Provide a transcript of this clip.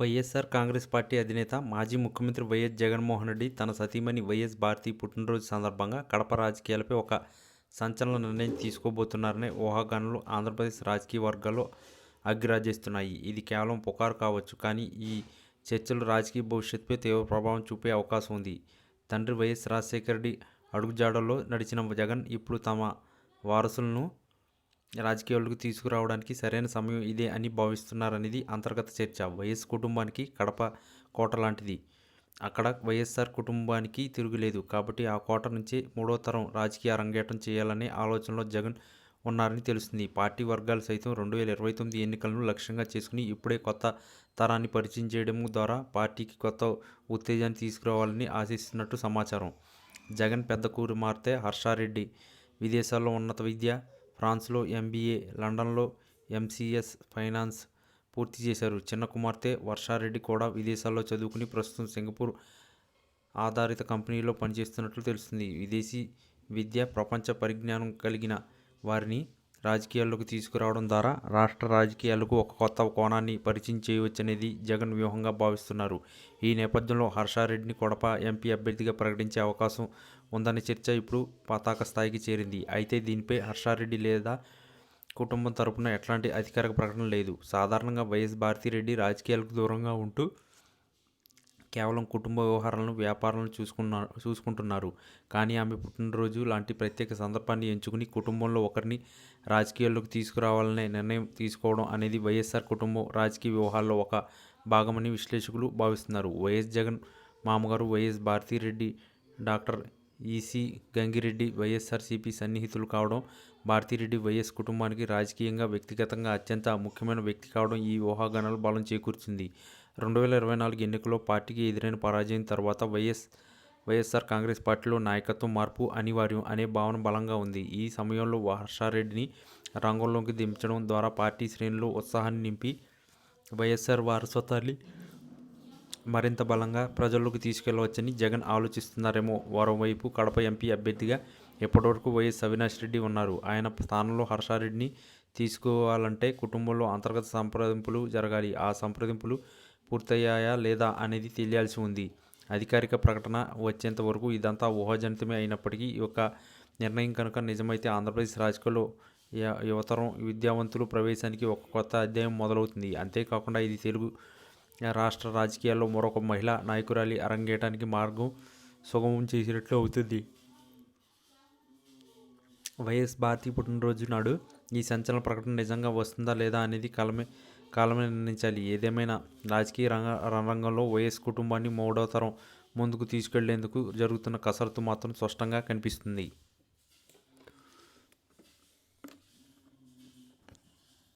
YSR Congress party అధినేత మాజీ ముఖ్యమంత్రి వైఎస్ జగన్మోహన్ రెడ్డి తన సతీమణి వైఎస్ భారతి పుట్టినరోజు సందర్భంగా కడప రాజకీయాలపై ఒక సంచలన నిర్ణయం తీసుకోబోతున్నారనే ఊహాగానాలు ఆంధ్రప్రదేశ్ రాజకీయ వర్గాల్లో అగ్గిరాజేస్తున్నాయి. ఇది కేవలం పుకారు కావచ్చు కానీ ఈ చర్చలు రాజకీయ భవిష్యత్తుపై తీవ్ర ప్రభావం చూపే అవకాశం ఉంది. తండ్రి వైఎస్ రాజశేఖర రెడ్డి అడుగుజాడల్లో నడిచిన జగన్ ఇప్పుడు తమ వారసులను రాజకీయాలకు తీసుకురావడానికి సరైన సమయం ఇదే అని భావిస్తున్నారనేది అంతర్గత చర్చ. వైఎస్ కుటుంబానికి కడప కోట లాంటిది. అక్కడ వైఎస్ఆర్ కుటుంబానికి తిరుగులేదు కాబట్టి ఆ కోట నుంచి మూడో తరం రాజకీయ రంగేటం చేయాలనే ఆలోచనలో జగన్ ఉన్నారని తెలుస్తుంది. పార్టీ వర్గాలు సైతం రెండు వేల ఇరవై తొమ్మిది ఎన్నికలను లక్ష్యంగా చేసుకుని ఇప్పుడే కొత్త తరాన్ని పరిచయం చేయడం ద్వారా పార్టీకి కొత్త ఉత్తేజాన్ని తీసుకురావాలని ఆశిస్తున్నట్టు సమాచారం. జగన్ పెద్ద కుమార్తె హర్షారెడ్డి విదేశాల్లో ఉన్నత విద్య ఫ్రాన్స్లో ఎంబీఏ లండన్లో ఎంసీఎస్ ఫైనాన్స్ పూర్తి చేశారు. చిన్న కుమార్తె వర్షారెడ్డి కూడా విదేశాల్లో చదువుకుని ప్రస్తుతం సింగపూర్ ఆధారిత కంపెనీలో పనిచేస్తున్నట్లు తెలుస్తుంది. విదేశీ విద్య ప్రపంచ పరిజ్ఞానం కలిగిన వారిని రాజకీయాల్లోకి తీసుకురావడం ద్వారా రాష్ట్ర రాజకీయాలకు ఒక కొత్త కోణాన్ని పరిచయం చేయవచ్చనేది జగన్ వ్యూహంగా భావిస్తున్నారు. ఈ నేపథ్యంలో హర్షారెడ్డిని కొడప ఎంపీ అభ్యర్థిగా ప్రకటించే అవకాశం ఉందనే చర్చ ఇప్పుడు పతాక స్థాయికి చేరింది. అయితే దీనిపై హర్షారెడ్డి లేదా కుటుంబం తరపున ఎట్లాంటి అధికారిక ప్రకటన లేదు. సాధారణంగా వైఎస్ భారతిరెడ్డి రాజకీయాలకు దూరంగా ఉంటూ కేవలం కుటుంబ వ్యవహారాలను వ్యాపారాలను చూసుకున్న చూసుకుంటున్నారు. కానీ ఆమె పుట్టినరోజు లాంటి ప్రత్యేక సందర్భాన్ని ఎంచుకుని కుటుంబంలో ఒకరిని రాజకీయాల్లోకి తీసుకురావాలనే నిర్ణయం తీసుకోవడం అనేది వైఎస్ఆర్ కుటుంబం రాజకీయ వ్యవహారాల్లో ఒక భాగమని విశ్లేషకులు భావిస్తున్నారు. వైఎస్ జగన్ మామగారు YS Bharathi Reddy doctor EC Gangireddy YSRCP సన్నిహితులు కావడం భారతిరెడ్డి వైఎస్ కుటుంబానికి రాజకీయంగా వ్యక్తిగతంగా అత్యంత ముఖ్యమైన వ్యక్తి కావడం ఈ ఊహాగానాలు బలం చేకూర్చింది. రెండు వేల ఇరవై నాలుగు ఎన్నికల్లో పార్టీకి ఎదురైన పరాజయం తర్వాత వైఎస్ వైఎస్ఆర్ కాంగ్రెస్ పార్టీలో నాయకత్వం మార్పు అనివార్యం అనే భావన బలంగా ఉంది. ఈ సమయంలో హర్షారెడ్డిని రంగంలోకి దించడం ద్వారా పార్టీ శ్రేణులు ఉత్సాహాన్ని నింపి వైఎస్ఆర్ వారసత్వాన్ని మరింత బలంగా ప్రజల్లోకి తీసుకెళ్ళవచ్చని జగన్ ఆలోచిస్తున్నారేమో. మరోవైపు కడప ఎంపీ అభ్యర్థిగా ఇప్పటివరకు వైఎస్ అవినాష్ రెడ్డి ఉన్నారు? ఆయన స్థానంలో హర్షారెడ్డిని తీసుకోవాలంటే కుటుంబంలో అంతర్గత సంప్రదింపులు జరగాలి. ఆ సంప్రదింపులు పూర్తయ్యాయా లేదా అనేది తెలియాల్సి ఉంది. అధికారిక ప్రకటన వచ్చేంత వరకు ఇదంతా ఊహాజనితమే అయినప్పటికీ ఈ యొక్క నిర్ణయం కనుక నిజమైతే ఆంధ్రప్రదేశ్ రాజకీయాల్లో యువతరం విద్యావంతులు ప్రవేశానికి ఒక కొత్త అధ్యాయం మొదలవుతుంది. అంతేకాకుండా ఇది తెలుగు రాష్ట్ర రాజకీయాల్లో మరొక మహిళా నాయకురాలి అరంగేయటానికి మార్గం సుగమం చేసినట్లు అవుతుంది. వైఎస్ భారతి పుట్టినరోజు నాడు ఈ సంచలన ప్రకటన నిజంగా వస్తుందా లేదా అనేది కాలమే కాలమే నిర్ణయించాలి. ఏదేమైనా రాజకీయ రంగ రంగంలో వైఎస్ కుటుంబాన్ని మూడో తరం ముందుకు తీసుకెళ్ళేందుకు జరుగుతున్న కసరత్తు మాత్రం స్పష్టంగా కనిపిస్తుంది.